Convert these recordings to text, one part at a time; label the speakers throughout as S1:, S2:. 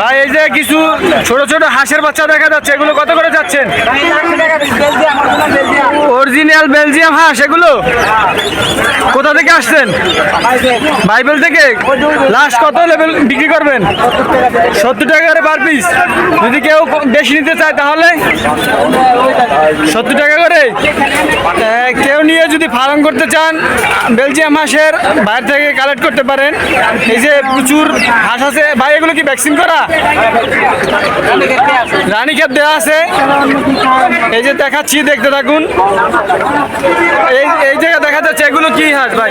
S1: ভাই, এই যে কিছু ছোট ছোট হাঁসের বাচ্চা দেখা যাচ্ছে, এগুলো কত করে যাচ্ছেন? অরিজিনাল বেলজিয়াম হাঁস, এগুলো? কোথা থেকে আসছেন? বাইবেল থেকে? লাস্ট কত লেভেল বিক্রি করবেন? সত্তর টাকা করে পার পিস যদি কেউ বেশি নিতে চায় তাহলে? সত্তর টাকা করে? কেউ নিয়ে যদি ফার্ম করতে চান বেলজিয়াম হাঁসের বাইরে থেকে কালেক্ট করতে পারেন। এই যে প্রচুর হাঁস আছে। ভাই এগুলো কি ভ্যাকসিন করা? রানী খেপ দেওয়া আছে। এই যে দেখাচ্ছি দেখতে থাকুন। এই এই জায়গায় দেখা যাচ্ছে এগুলো কি হাঁস ভাই?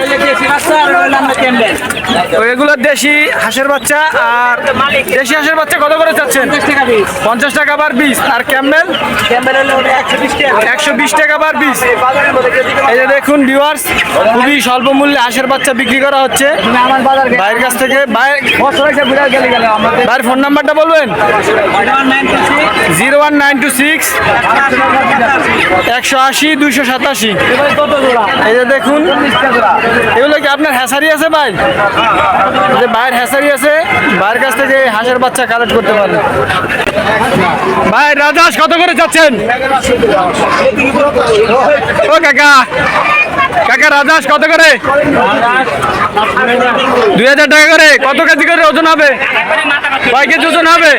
S1: এগুলো দেশি হাঁসের বাচ্চা। আর দেশি হাঁসের বাচ্চা কত করে চাচ্ছেন? পঞ্চাশ টাকা পার পিস। আর ক্যাম্বেল? একশো বিশ টাকা। Per piece. এই যে দেখুন ভিউয়ার্স খুবই স্বল্প মূল্যে হাঁসের বাচ্চা বিক্রি করা হচ্ছে। কাছ থেকে ভাইয়ের ফোন নাম্বারটা বলবেন? Zero one nine two six. একশো আশি দুইশো সাতাশি। এই যে দেখুন। এগুলো কি আপনার হ্যাসারি আছে ভাই? যে ভাইয়ের হ্যাসারি আছে। ভাইয়ের কাছ থেকে হাঁসের বাচ্চা কালেক্ট করতে পারেন ভাই, রাজহাঁস কত করে যাচ্ছেন ও কাকা কাকা, রাজহাঁস কত করে? দুই হাজার টাকা করে, কত কেজি করে ওজন হবে? কয় কেজি ওজন হবে?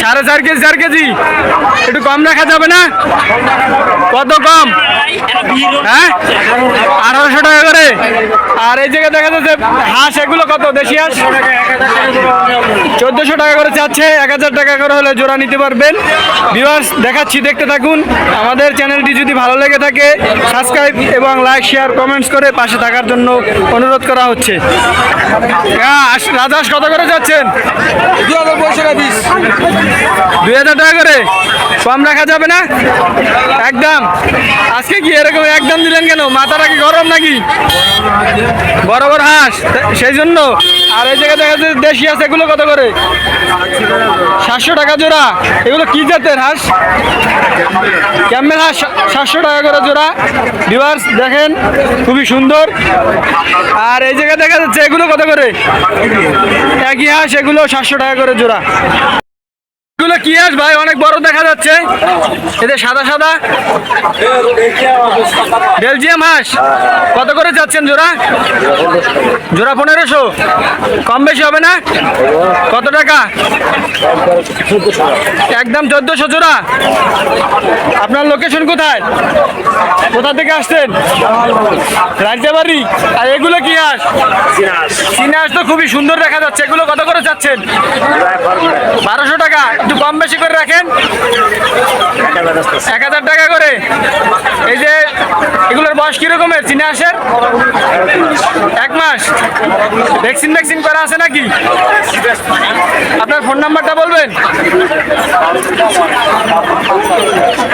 S1: সাড়ে চার কেজি চার কেজি? একটু কম রাখা যাবে না? কত কম? হ্যাঁ? আঠারোশো টাকা করে। আর এই জায়গায় দেখা যাচ্ছে হাঁস এগুলো কত, দেশি হাঁস? চোদ্দোশো টাকা করে চাচ্ছে এক হাজার টাকা করে হলে জোড়া নিতে পারবেন। ভিউয়ার্স দেখাচ্ছি দেখতে থাকুন। আমাদের চ্যানেলটি যদি ভালো লেগে থাকে সাবস্ক্রাইব এবং লাইক শেয়ার কমেন্টস করে পাশে থাকার জন্য অনুরোধ করা হচ্ছে। হাঁস, রাজহাঁস কত করে যাচ্ছেন দুই হাজার টাকা করে? কম রাখা যাবে না? একদম। আজকে কি এরকম একদম দিলেন কেন? মাথাটা কি গরম নাকি? বড় হাঁস। সেই জন্য। আর এই জায়গায় দেখা যাচ্ছে দেশি হাঁস এগুলো কত করে? সাতশো টাকা জোড়া। এগুলো কি জাতের হাঁস? ক্যামেল হাঁস, সাতশো টাকা করে জোড়া। ভিউয়ার্স দেখেন, খুবই সুন্দর। আর এই জায়গায় দেখা যাচ্ছে, এগুলো কত করে? একই হাঁস, এগুলো সাতশো টাকা করে জোড়া। এগুলো কি হাঁস ভাই? অনেক বড় দেখা যাচ্ছে। এদের সাদা সাদা। বেলজিয়াম হাঁস। কত করে যাচ্ছেন জোড়া? জোড়া পনেরোশো। কম বেশি হবে না? কত টাকা? একদম চোদ্দশো জোড়া। আপনার লোকেশন কোথায়? কোথা থেকে আসছেন? রাজবাড়ি আর এগুলো কি হাঁস। চীনা হাঁস তো খুবই সুন্দর দেখা যাচ্ছে। এগুলো কত করে যাচ্ছেন? বারোশো টাকা। কম বেশি করে রাখেন। এক হাজার টাকা করে। এই যে, এগুলোর বয়স কিরকমের? চীনা হাঁসের এক মাস। ভ্যাকসিন ভ্যাকসিন করা আছে নাকি? আপনার ফোন নাম্বারটা বলবেন?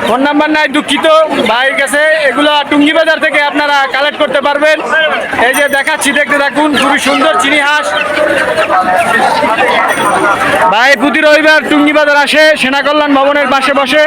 S1: ফোন নাম্বার নাই, দুঃখিত। ভাইয়ের কাছে এগুলো টুঙ্গি বাজার থেকে আপনারা কালেক্ট করতে পারবেন। এই যে দেখাচ্ছি, দেখতে থাকুন, খুবই সুন্দর চিনি হাঁস। প্রতি রবিবার টুঙ্গি বাজার আসে সেনা কল্যাণ ভবনের পাশে বসে।